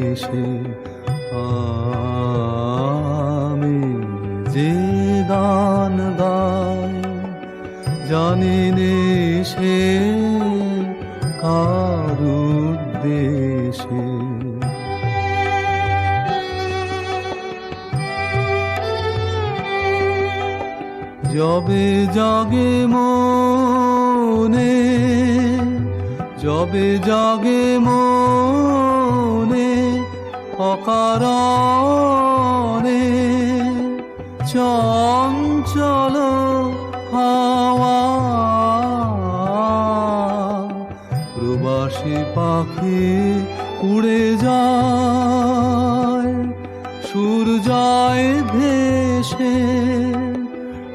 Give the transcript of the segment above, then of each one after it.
উদ্দেশে আমি যে গান গাই জানি সে কার উদ্দেশে যবে জাগে মনে, যবে জাগে মনে অকারণে চঞ্চল হাওয়া প্রবাসী পাখি উড়ে যায় সুর যায় ভেসে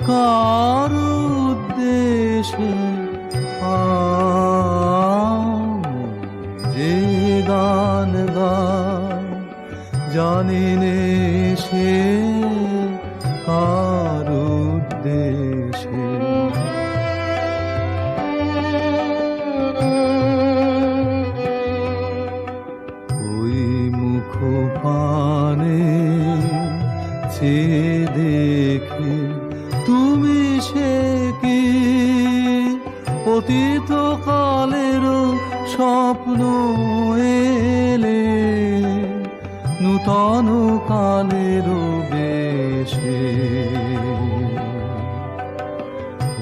কার উদ্দেশে জানি নে সে পানে সে দেখে তুমি সে কি? অতীত কালের স্বপ্ন এলে নূতন কালের বেশে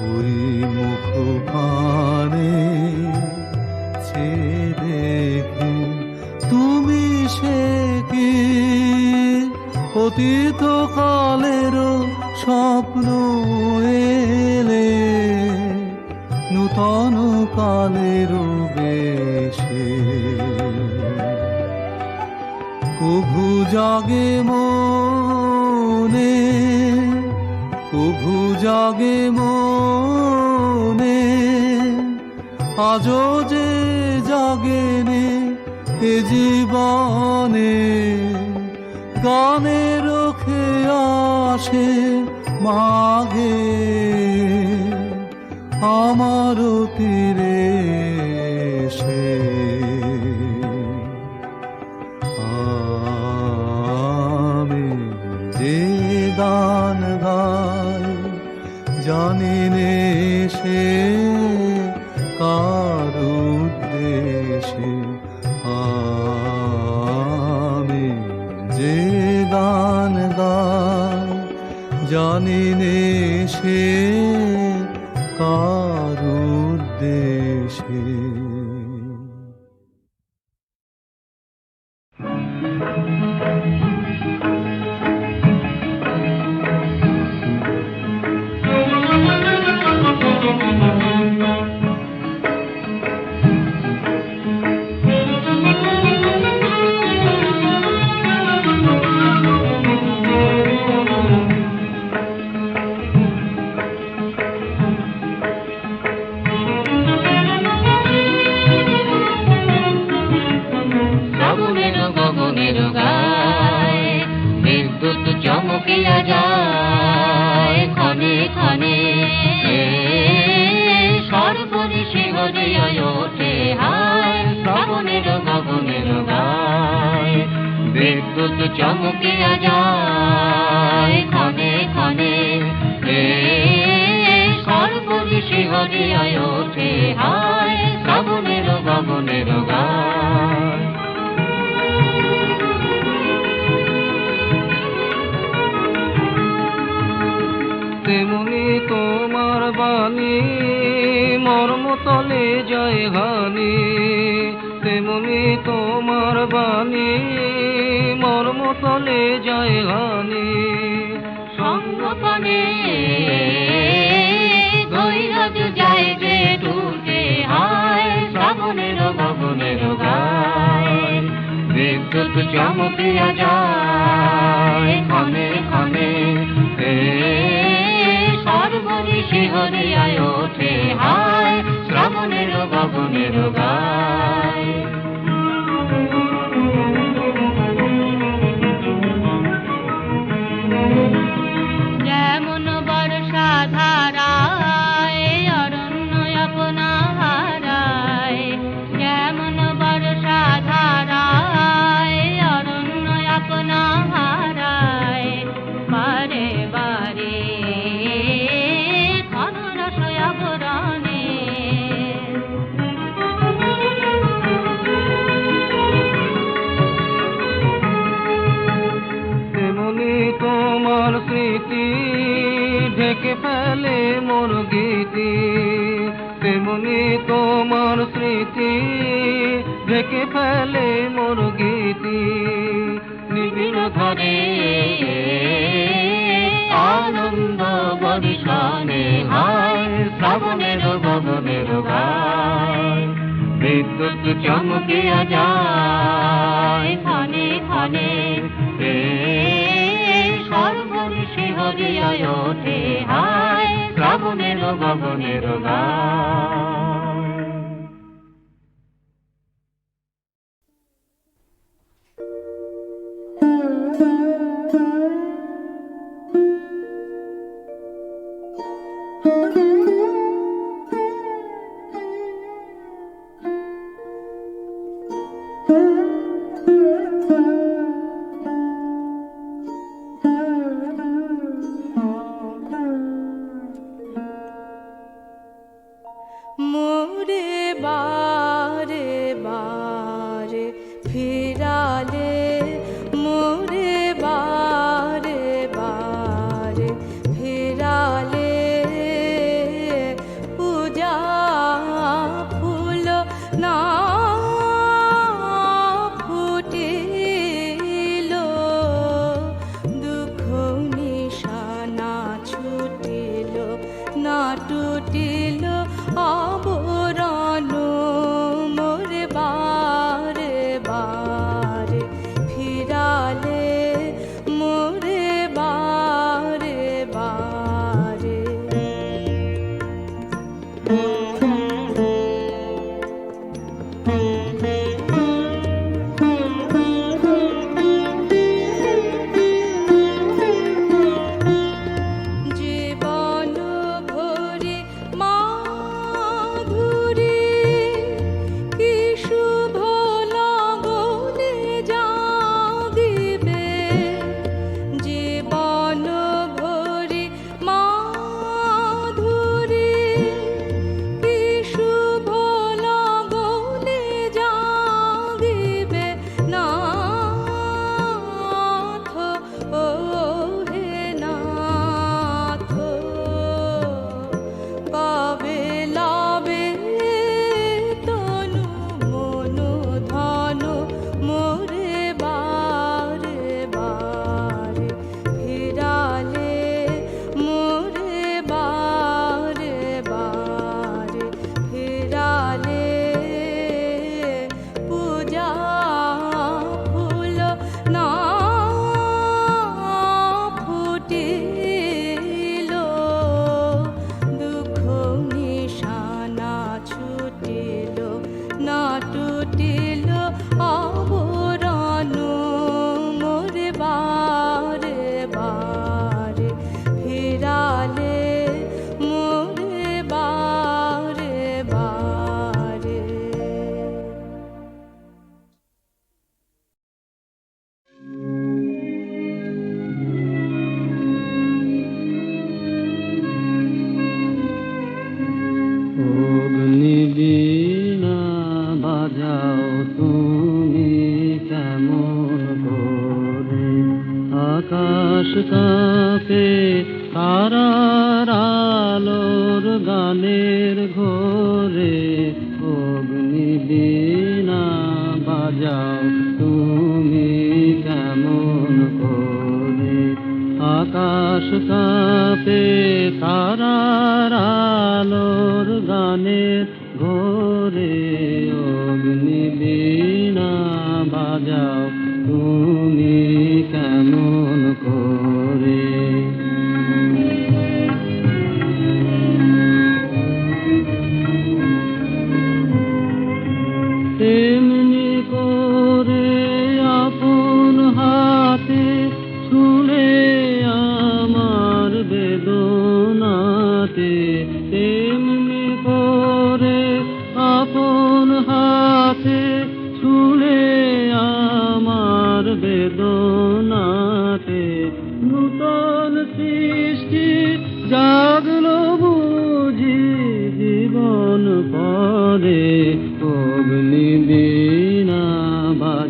ওই মুখ পানে সে দেখে তুমি সে কি? অতীত কালেরও স্বপ্ন জাগে মনে, কভু জাগে মনে, আজও যে জাগেনে এ জীবনে গানের রোখে আসে মাঘে আমার তীরে জানি নে সে কার উদ্দেশে আমি যে গান গান জানি সে বিদ্যুৎ চমকিয়া যায় ক্ষণে ক্ষণে। সর্বরি শিহরিয়া ওঠে, হায় গগনের গগনের গায় তেমনি তোমার বাণী মর্মতলে যায় হানি। তেমনি তোমার বাণী মর্মতলে জয় ঘনে। সঙ্গপনে গৈরজ যাইবে টুটে হায়, শ্রাবণের ভবনের গায়। বিদ্যুৎ চমকিয়া যায়, ক্ষণে ক্ষণে সর্বরি শিহরিয়ায় ওঠে হায়, শ্রাবণের ভবনের গায়। ঢেকে ফেলে মোর গীতি নিবিড় ধরে আনন্দ বরিশানে হায়, শ্রাবণের গগনের গায়। বিদ্যুৎ চমকে যায় ক্ষণে ক্ষণে। রে সর্বনিশি হরিয়া ওঠে হায়, শ্রাবণের গগনের গায়।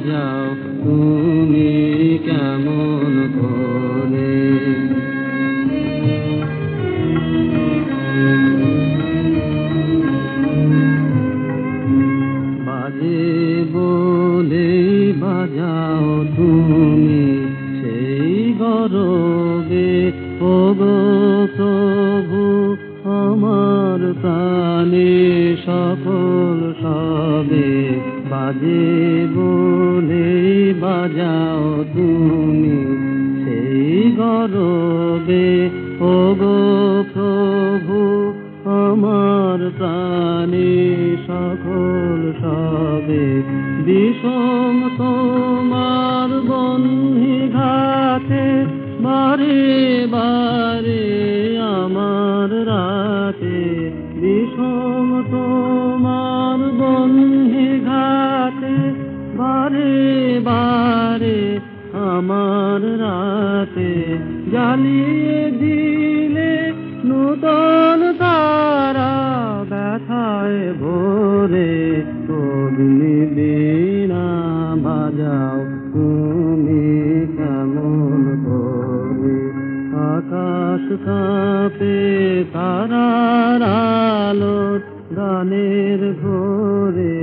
বাজাও প্রাণে সকল সবে বিষম তোমার বন্ধি ঘাটে, বারে বারে আমার রাতে বিষম তোমার বন্ধি ঘাটে, বারে বারে আমার রাতে জ্বালিয়ে দিলে নূতন ব্যথায় ভোরে অগ্নি বিনা বাজাও। তুমি কেমন ভোরে আকাশ কাপে তারার আলো গানের ঘোরে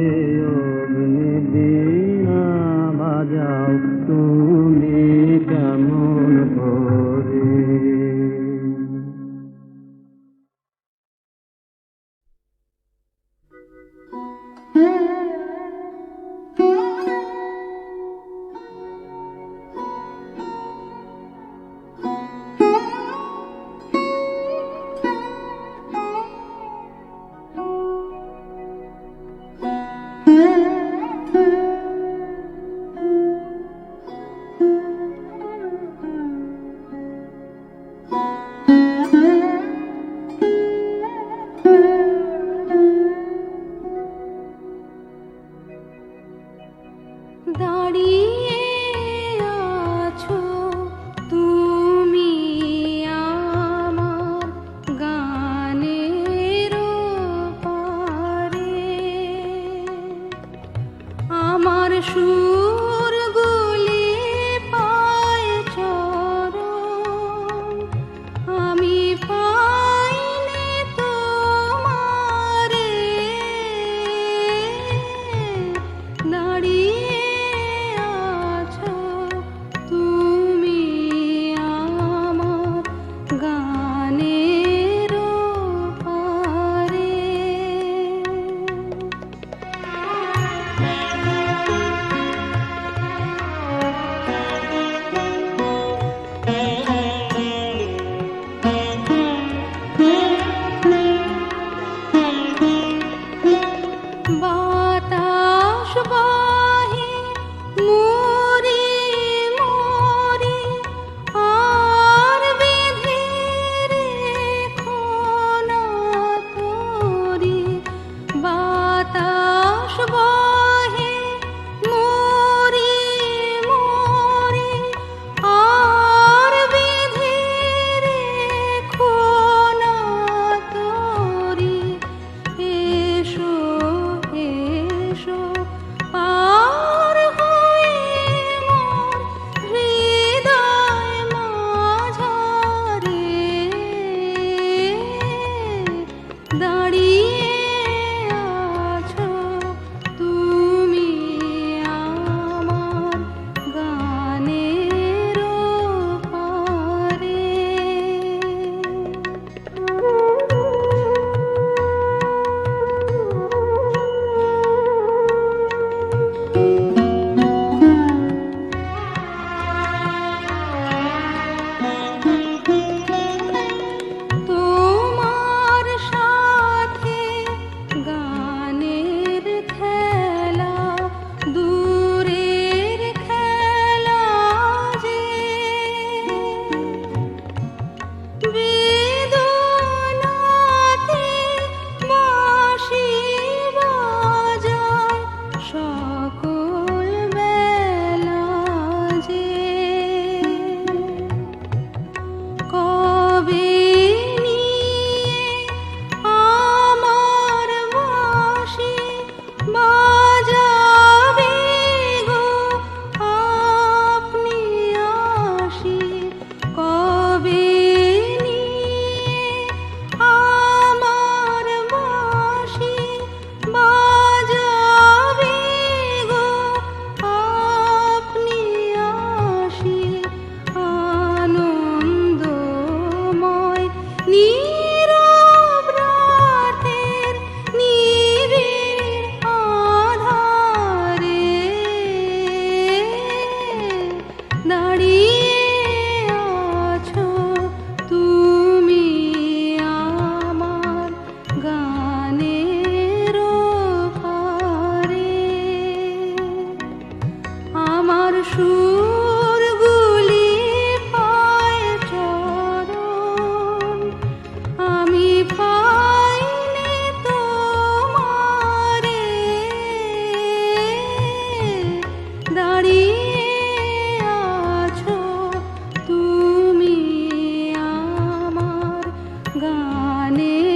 জানে